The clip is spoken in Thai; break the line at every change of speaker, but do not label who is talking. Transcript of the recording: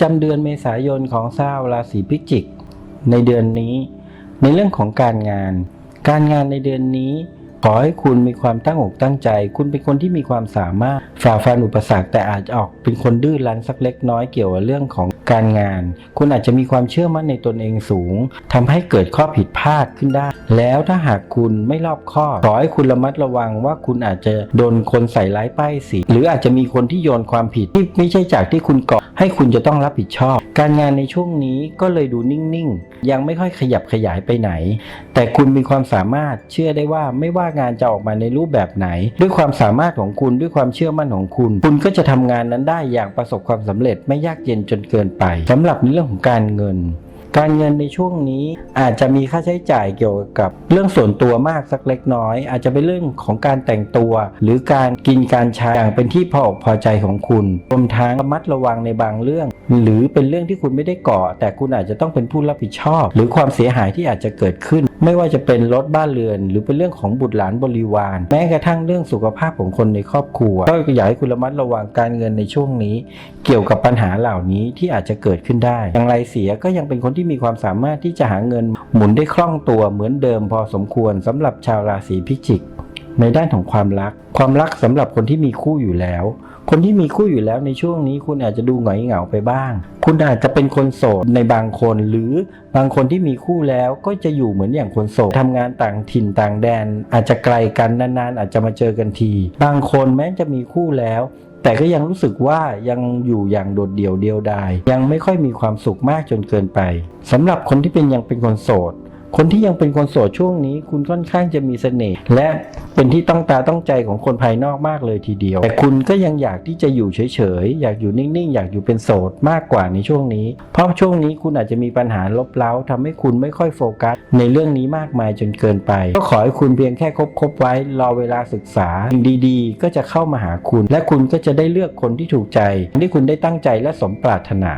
จำเดือนเมษายนของชาวราศีพิจิก ในเดือนนี้ ในเรื่องของการงาน การงานในเดือนนี้ ขอให้คุณมีความตั้งอกตั้งใจ คุณเป็นคนที่มีความสามารถฝ่าฟันอุปสรรคแต่อาจจะออกเป็นคนดื้อรั้นสักเล็กน้อยเกี่ยวกับเรื่องของการงาน คุณอาจจะมีความเชื่อมั่นในตนเองสูงทำให้เกิดข้อผิดพลาดขึ้นได้ แล้วถ้าหากคุณไม่รอบคอบขอให้คุณระมัดระวังว่าคุณอาจจะโดนคนใส่ร้ายป้ายสี หรืออาจจะมีคนที่โยนความผิดที่ไม่ใช่จากที่คุณก่อ ให้คุณจะต้องรับผิดชอบ การงานในช่วงนี้ก็เลยดูนิ่งๆ ยังไม่ค่อยขยับขยายไปไหน แต่คุณมีความสามารถเชื่อได้ว่าไม่ว่างานจะออกมาในรูปแบบไหน ด้วยความสามารถของคุณด้วยความเชื่อมั่นของคุณ คุณก็จะทำงานนั้นได้อย่างประสบความสำเร็จไม่ยากเย็นจนเกินไปสำหรับในเรื่องของการเงิน การเงินในช่วงนี้อาจจะมีค่าใช้จ่ายเกี่ยวกับเรื่องส่วนตัวมากสักเล็กน้อย อาจจะเป็นเรื่องของการแต่งตัว หรือการกินการใช้อย่างเป็นที่พออกพอใจของคุณรวมทั้งระมัดระวังในบางเรื่อง หรือเป็นเรื่องที่คุณไม่ได้ก่อ แต่คุณอาจจะต้องเป็นผู้รับผิดชอบ หรือความเสียหายที่อาจจะเกิดขึ้น ไม่ว่าจะเป็นรถบ้านเรือน หรือเป็นเรื่องของบุตรหลานบริวาร แม้กระทั่งเรื่องสุขภาพของคนในครอบครัวก็อยากให้คุณระมัดระวังการเงินในช่วงนี้ เกี่ยวกับปัญหาเหล่านี้ที่อาจจะเกิดขึ้นได้อย่างไรเสียก็ยังเป็นคนที่มีความสามารถที่จะหาเงินหมุนได้คล่องตัวเหมือนเดิมพอสมควรสำหรับชาวราศีพิจิก ในด้านของความรัก ความรักสำหรับคนที่มีคู่อยู่แล้ว คนที่มีคู่อยู่แล้วในช่วงนี้คุณอาจจะดูหงอยเหงาไปบ้าง คุณอาจจะเป็นคนโสดในบางคน หรือบางคนที่มีคู่แล้วก็จะอยู่เหมือนอย่างคนโสดทำงานต่างถิ่นต่างแดน อาจจะไกลกันนานๆอาจจะมาเจอกันที บางคนแม้จะมีคู่แล้ว แต่ก็ยังรู้สึกว่ายังอยู่อย่างโดดเดี่ยวเดียวดายยังไม่ค่อยมีความสุขมากจนเกินไปสำหรับคนที่เป็นยังเป็นคนโสด คนที่ยังเป็นคนโสดช่วงนี้ คุณค่อนข้างจะมีเสน่ห์และเป็นที่ต้องตาต้องใจของคนภายนอกมากเลยทีเดียว แต่คุณก็ยังอยากที่จะอยู่เฉยๆ อยากอยู่นิ่งๆ อยากอยู่เป็นโสดมากกว่าในช่วงนี้ เพราะช่วงนี้คุณอาจจะมีปัญหาลบเล้าทำให้คุณไม่ค่อยโฟกัส ในเรื่องนี้มากมายจนเกินไป ก็ขอให้คุณเพียงแค่คบๆไว้รอเวลาศึกษาสิ่งดีๆ ก็จะเข้ามาหาคุณ และคุณก็จะได้เลือกคนที่ถูกใจที่คุณได้ตั้งใจและสมปรารถนา